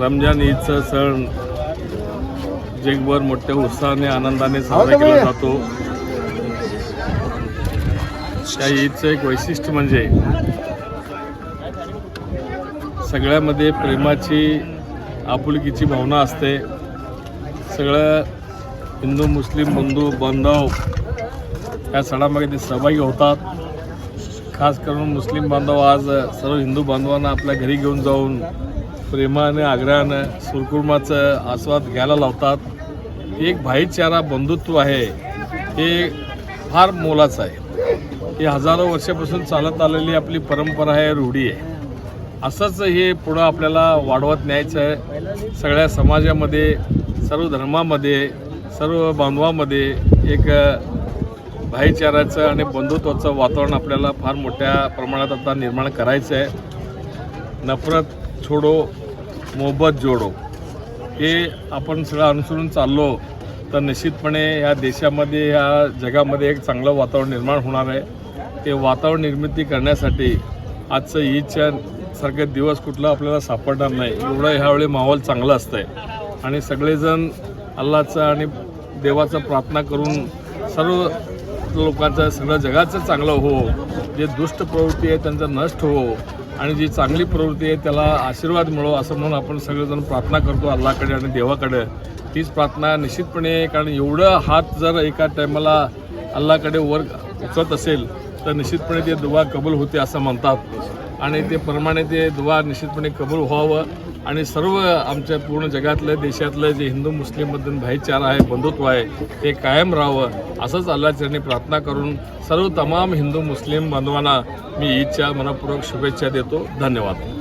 रमजान ईदचा सण जगभर मोठ्या उत्साहाने आनंदाने साजरा केला जातो. त्या ईदचं एक वैशिष्ट्य म्हणजे सगळ्यामध्ये प्रेमाची आपुलकीची भावना असते. सगळं हिंदू मुस्लिम बंधू बांधव या सणामध्ये ते सहभागी होतात. खास करून मुस्लिम बांधव आज सर्व हिंदू बांधवांना आपल्या घरी घेऊन जाऊन प्रेमानं आग्रहानं सुरकुर्माचं आस्वाद घ्यायला लावतात. एक भाईचारा बंधुत्व आहे. हे फार मोलाचं आहे. ही हजारो वर्षापासून चालत आलेली आपली परंपरा आहे रूढी आहे. असंच हे पुढं आपल्याला वाढवत न्यायचं आहे. सगळ्या समाजामध्ये सर्व धर्मामध्ये सर्व बांधवामध्ये एक भाईचाराचं आणि बंधुत्वाचं वातावरण आपल्याला फार मोठ्या प्रमाणात आता निर्माण करायचं आहे. नफरत छोडो मोहब्बत जोडो. हे आपण सगळं अनुसरून चाललो तर निश्चितपणे या देशामध्ये ह्या जगामध्ये एक चांगलं वातावरण निर्माण होणार आहे. ते वातावरण निर्मिती करण्यासाठी आजचं ईदच्या सारखे दिवस कुठला आपल्याला सापडणार नाही. एवढं ह्यावेळी माहोल चांगलं असतं आहे आणि सगळेजण अल्लाचं आणि देवाचं प्रार्थना करून सर्व लोकांचं सगळं जगाचं चांगलं हो. जे दुष्ट प्रवृत्ती आहे त्यांचं नष्ट हो. आणि जी चांगली प्रवृत्ती आहे त्याला आशीर्वाद मिळो असं म्हणून आपण सगळेजण प्रार्थना करतो अल्लाकडे आणि देवाकडे. तीच प्रार्थना निश्चितपणे कारण एवढं हात जर एका टायमाला अल्लाकडे वर उचलत असेल तर निश्चितपणे ते दुवा कबूल होते असं म्हणतात. आणि ते प्रमाणे ते दुवा निश्चितपणे कबूल व्हावं. आणि सर्व आमच्या पूर्ण जगातलं देशातलं जे हिंदू मुस्लिममधून भाईचारा आहे बंधुत्व आहे ते कायम राहावं असंच अल्लाचरणी प्रार्थना करून सर्व तमाम हिंदू मुस्लिम बांधवांना मी ईदच्या मनपूर्वक शुभेच्छा देतो. धन्यवाद.